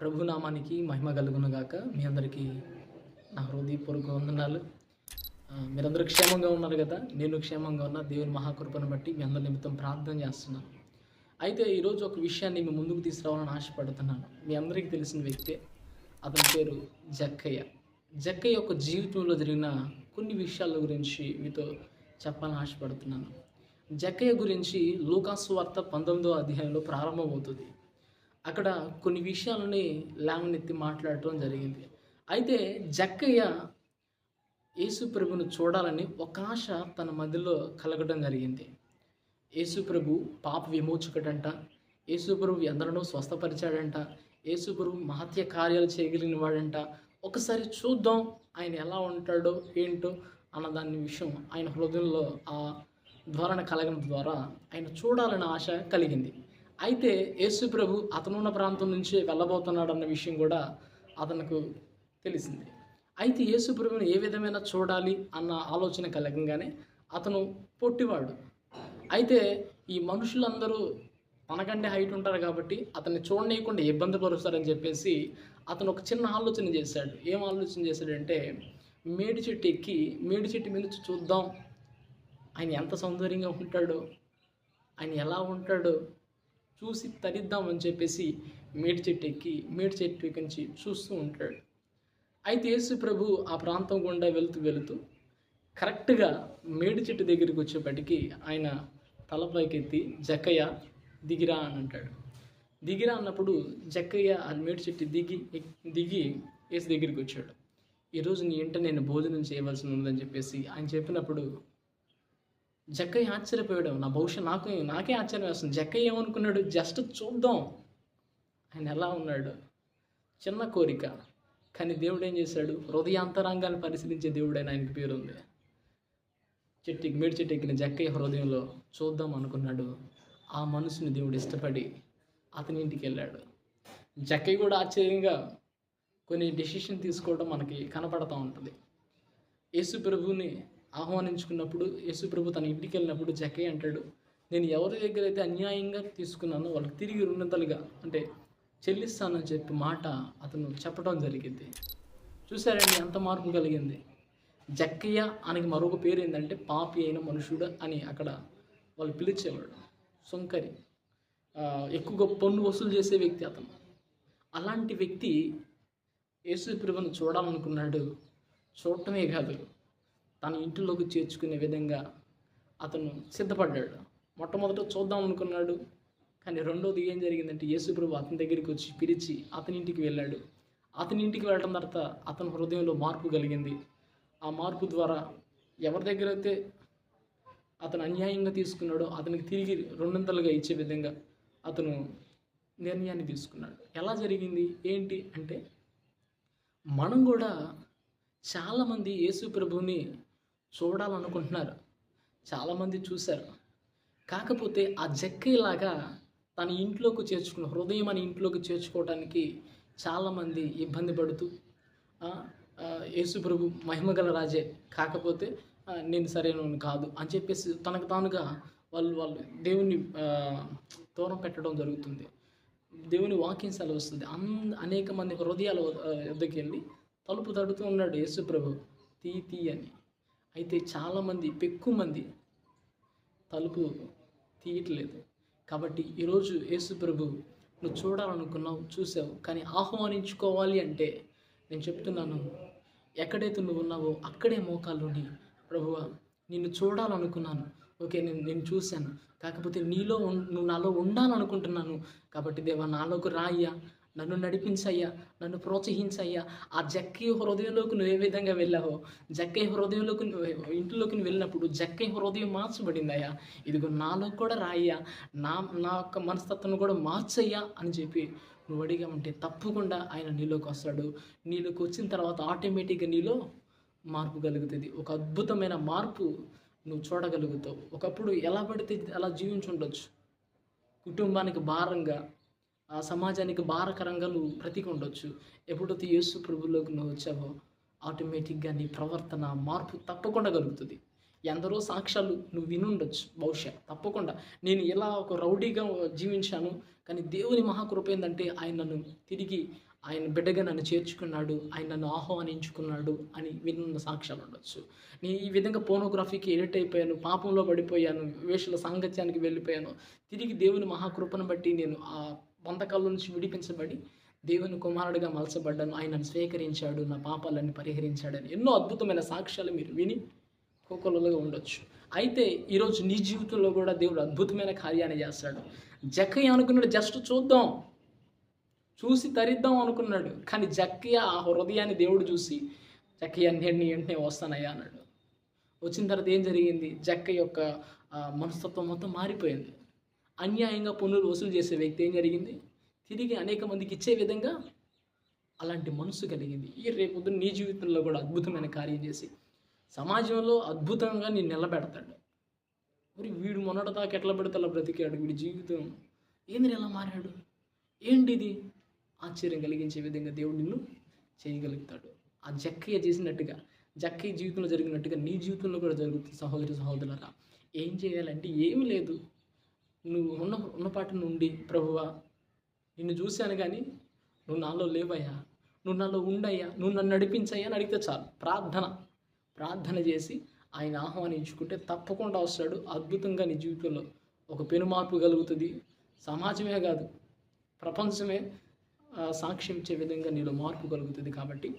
ప్రభునామానికి మహిమ కలుగును గాక. మీ అందరికీ నా హృదయపూర్వక వందనాలు. మీరందరూ క్షేమంగా ఉన్నారు కదా? నేను క్షేమంగా ఉన్నా. దేవుని మహాకృపను బట్టి మీ అందరి నిమిత్తం ప్రార్థన చేస్తున్నాను. అయితే ఈరోజు ఒక విషయాన్ని మీ ముందుకు తీసుకురావాలని ఆశపడుతున్నాను. మీ అందరికీ తెలిసిన వ్యక్తే అతని పేరు జక్కయ్య. జక్కయ్య యొక్క జీవితంలో జరిగిన కొన్ని విషయాల గురించి మీతో చెప్పాలని ఆశపడుతున్నాను. జక్కయ్య గురించి లోకాసు వార్త పంతొమ్మిదో అధ్యాయంలో ప్రారంభమవుతుంది. అక్కడ కొన్ని విషయాలని లేవనెత్తి మాట్లాడటం జరిగింది. అయితే జక్కయ్య యేసు ప్రభును చూడాలని ఒక ఆశ తన మధ్యలో కలగడం జరిగింది. యేసు ప్రభు పాప విమోచకుడంట. యేసు ప్రభు ఎందరినో స్వస్థపరిచాడంట. యేసు ప్రభు మహత్య కార్యాలు చేయగలిగిన వాడంట. ఒకసారి చూద్దాం ఆయన ఎలా ఉంటాడో ఏంటో అన్న దాని విషయం ఆయన హృదయంలో ఆ ధోరణ కలగడం ద్వారా ఆయన చూడాలన్న ఆశ కలిగింది. అయితే యేసు ప్రభు అతనున్న ప్రాంతం నుంచి వెళ్ళబోతున్నాడు అన్న విషయం కూడా అతనికి తెలిసింది. అయితే యేసు ప్రభుని ఏ విధమైన చూడాలి అన్న ఆలోచన కలగంగానే అతను పొట్టివాడు. అయితే ఈ మనుషులందరూ మనకంటే హైట్ ఉంటారు కాబట్టి అతన్ని చూడనీయకుండా ఇబ్బంది పరుస్తారని చెప్పేసి అతను ఒక చిన్న ఆలోచన చేశాడు. ఏం ఆలోచన చేశాడంటే మేడి చెట్టు ఎక్కి మేడి చెట్టు మీద చూద్దాం. ఆయన ఎంత సౌందర్యంగా ఉంటాడో? ఆయన ఎలా ఉంటాడో? చూసి తరిద్దామని చెప్పేసి మేడి చెట్టు ఎక్కి మేడి చెట్టు ఎక్కించి చూస్తూ ఉంటాడు. అయితే యేసు ప్రభు ఆ ప్రాంతం గుండా వెళుతూ వెళుతూ కరెక్ట్గా మేడి చెట్టు దగ్గరికి వచ్చేప్పటికి ఆయన తలపైకెత్తి జక్కయ్య దిగిరా అని అంటాడు. దిగిరా అన్నప్పుడు జక్కయ్య ఆ మేడి చెట్టు దిగి దిగి యేసు దగ్గరికి వచ్చాడు. ఈరోజు నీ ఇంట నేను భోజనం చేయవలసి ఉందని చెప్పేసి ఆయన చెప్పినప్పుడు జక్కయ్య ఆశ్చర్యపోయాడు. నా బహుశా నాకు నాకే ఆశ్చర్యం వేస్తుంది జక్కయ్య ఏమనుకున్నాడు? జస్ట్ చూద్దాం. ఆయన ఎలా ఉన్నాడు? చిన్న కోరిక. కానీ దేవుడు ఏం చేశాడు? హృదయాంతరంగాన్ని పరిశీలించే దేవుడైన ఆయనకి పేరు ఉంది చెట్టు మేడి చెట్టు ఎక్కిన జక్కయ్య హృదయంలో చూద్దాం అనుకున్నాడు. ఆ మనసుని దేవుడు ఇష్టపడి అతని ఇంటికి వెళ్ళాడు. జక్కయ్య కూడా ఆశ్చర్యంగా కొన్ని డెసిషన్ తీసుకోవడం మనకి కనపడతా ఉంటుంది. యేసు ప్రభువుని ఆహ్వానించుకున్నప్పుడు యేసు ప్రభు తన ఇంటికి వెళ్ళినప్పుడు జక్కయ్య అంటాడు నేను ఎవరి దగ్గర అయితే అన్యాయంగా తీసుకున్నానో వాళ్ళకి తిరిగి రుణతలుగా అంటే చెల్లిస్తానని చెప్పి మాట అతను చెప్పడం జరిగింది. చూసారండి ఎంత మార్పు కలిగింది. జక్కయ్య ఆయనకి మరొక పేరు ఏంటంటే పాపి అయిన మనుషుడు అని అక్కడ వాళ్ళు పిలిచేవాడు సొంకరి. ఎక్కువగా పన్ను వసూలు చేసే వ్యక్తి అతను. అలాంటి వ్యక్తి యేసు ప్రభును చూడాలనుకున్నాడు చూడటమే కాదు. తన ఇంటిలోకి చేర్చుకునే విధంగా అతను సిద్ధపడ్డాడు. మొట్టమొదట చూద్దాం అనుకున్నాడు. కానీ రెండోది ఏం జరిగిందంటే యేసుప్రభు అతని దగ్గరికి వచ్చి పిలిచి అతని ఇంటికి వెళ్ళాడు. అతని ఇంటికి వెళ్ళడం తర్వాత అతని హృదయంలో మార్పు కలిగింది. ఆ మార్పు ద్వారా ఎవరి దగ్గర అయితే అతను అన్యాయంగా తీసుకున్నాడో అతనికి తిరిగి రెండొందలుగా ఇచ్చే విధంగా అతను నిర్ణయాన్ని తీసుకున్నాడు. ఎలా జరిగింది? ఏంటి అంటే మనం కూడా చాలామంది యేసు ప్రభుని చూడాలనుకుంటున్నారు. చాలామంది చూశారు. కాకపోతే ఆ జక్కీలాగా తన ఇంట్లోకి చేర్చుకున్న హృదయం అని ఇంట్లోకి చేర్చుకోవడానికి చాలామంది ఇబ్బంది పడుతూ యేసుప్రభు మహిమగల రాజే కాకపోతే నేను సరైన కాదు అని చెప్పేసి తనకు తానుగా వాళ్ళు వాళ్ళు దేవుని దూరం పెట్టడం జరుగుతుంది. దేవుని వాక్యం సెలవుస్తుంది. అన్ అనేక మంది హృదయాల ఆ, వెళ్ళి తలుపు తడుతూ ఉన్నాడు యేసుప్రభు తీ తీ అని. అయితే చాలామంది పెక్కు మంది తలుపు తీయట్లేదు. కాబట్టి ఈరోజు యేసు ప్రభు నువ్వు చూడాలనుకున్నావు చూసావు కానీ ఆహ్వానించుకోవాలి అంటే నేను చెప్తున్నాను ఎక్కడైతే నువ్వు ఉన్నావో అక్కడే మోకాలుని ప్రభువ నిన్ను చూడాలనుకున్నాను. ఓకే నేను నేను చూశాను. కాకపోతే నీలో నువ్వు నాలో ఉండాలనుకుంటున్నాను. కాబట్టి దేవా నాలోకి రాయ్యా. నన్ను నడిపించయ్యా నన్ను ప్రోత్సహించయ్యా. ఆ జక్కయ్య హృదయంలోకి నువ్వు ఏ విధంగా వెళ్ళావో జక్కే హృదయంలోకి నువ్వు నువ్వు వెళ్ళినప్పుడు జక్కే హృదయం మార్చబడిందయ్యా. ఇదిగో నాలో కూడా రాయ్యా నా నా యొక్క మనస్తత్వం కూడా మార్చయ్యా అని చెప్పి నువ్వు అడిగామంటే తప్పకుండా ఆయన నీలోకి వస్తాడు. నీలోకి వచ్చిన తర్వాత ఆటోమేటిక్గా నీలో మార్పు కలుగుతుంది. ఒక అద్భుతమైన మార్పు నువ్వు చూడగలుగుతావు. ఒకప్పుడు ఎలా పడితే అలా జీవించుండొచ్చు కుటుంబానికి భారంగా సమాజానికి భారకరంగా నువ్వు బ్రతికి ఉండొచ్చు. ఎప్పుడైతే యేసు ప్రభులోకి నువ్వు వచ్చావో ఆటోమేటిక్గా నీ ప్రవర్తన మార్పు తప్పకుండా కలుగుతుంది. ఎందరో సాక్ష్యాలు నువ్వు వినుండొచ్చు బహుశా తప్పకుండా. నేను ఎలా ఒక రౌడీగా జీవించాను కానీ దేవుని మహాకృప ఏంటంటే ఆయన నన్ను తిరిగి ఆయన బిడ్డగా నన్ను చేర్చుకున్నాడు ఆయన నన్ను ఆహ్వానించుకున్నాడు అని విన్న సాక్ష్యాలు ఉండొచ్చు. నేను ఈ విధంగా పోనోగ్రఫీకి ఎడిట్ అయిపోయాను పాపంలో పడిపోయాను వేషల సాంగత్యానికి వెళ్ళిపోయాను. తిరిగి దేవుని మహాకృపను బట్టి నేను ఆ బంధకాల నుంచి విడిపించబడి దేవుని కుమారుడిగా మలచబడ్డాను. ఆయన స్వీకరించాడు నా పాపాలన్నీ పరిహరించాడని. ఎన్నో అద్భుతమైన సాక్ష్యాలు మీరు విని కోకొలలుగా ఉండొచ్చు. అయితే ఈరోజు నీ జీవితంలో కూడా దేవుడు అద్భుతమైన కార్యాన్ని చేస్తాడు. జక్కయ్య అనుకున్నాడు జస్ట్ చూద్దాం. చూసి తరిద్దాం అనుకున్నాడు. కానీ జక్కయ్య ఆ హృదయాన్ని దేవుడు చూసి జక్కయ్య నేను వెంటనే వస్తానయ్యా అన్నాడు. వచ్చిన తర్వాత ఏం జరిగింది? జక్క యొక్క మనస్తత్వం మొత్తం మారిపోయింది. అన్యాయంగా పన్నులు వసూలు చేసే వ్యక్తి ఏం జరిగింది? తిరిగి అనేక మందికి ఇచ్చే విధంగా అలాంటి మనసు కలిగింది. ఈ రేపు నీ జీవితంలో కూడా అద్భుతమైన కార్యం చేసి సమాజంలో అద్భుతంగా నేను నిలబెడతాడు. మరి వీడు మొన్నటిదాకా ఎట్లా పెడతా బ్రతికాడు వీడి జీవితం? ఏంది ఎలా మారాడు? ఏంటి ఇది? ఆశ్చర్యం కలిగించే విధంగా దేవుడు నిన్ను చేయగలుగుతాడు. ఆ జక్కయ్య చేసినట్టుగా జక్కయ్య జీవితంలో జరిగినట్టుగా నీ జీవితంలో కూడా జరుగుతుంది సహోదరి సహోదరులరా. ఏం చేయాలంటే ఏమీ లేదు. నువ్వు ఉన్న ఉన్నపాటి నుండి ప్రభువా నిన్ను చూశాను కానీ నువ్వు నాలో లేవయ్యా నువ్వు నాలో ఉండయ్యా నువ్వు నన్ను నడిపించయ్యా అని అడిగితే చాలు. ప్రార్థన ప్రార్థన చేసి ఆయన ఆహ్వానించుకుంటే తప్పకుండా వస్తాడు. అద్భుతంగా నీ జీవితంలో ఒక పెను మార్పు కలుగుతుంది. సమాజమే కాదు ప్రపంచమే సాక్ష్యం ఇచ్చే విధంగా నీలో మార్పు కలుగుతుంది కాబట్టి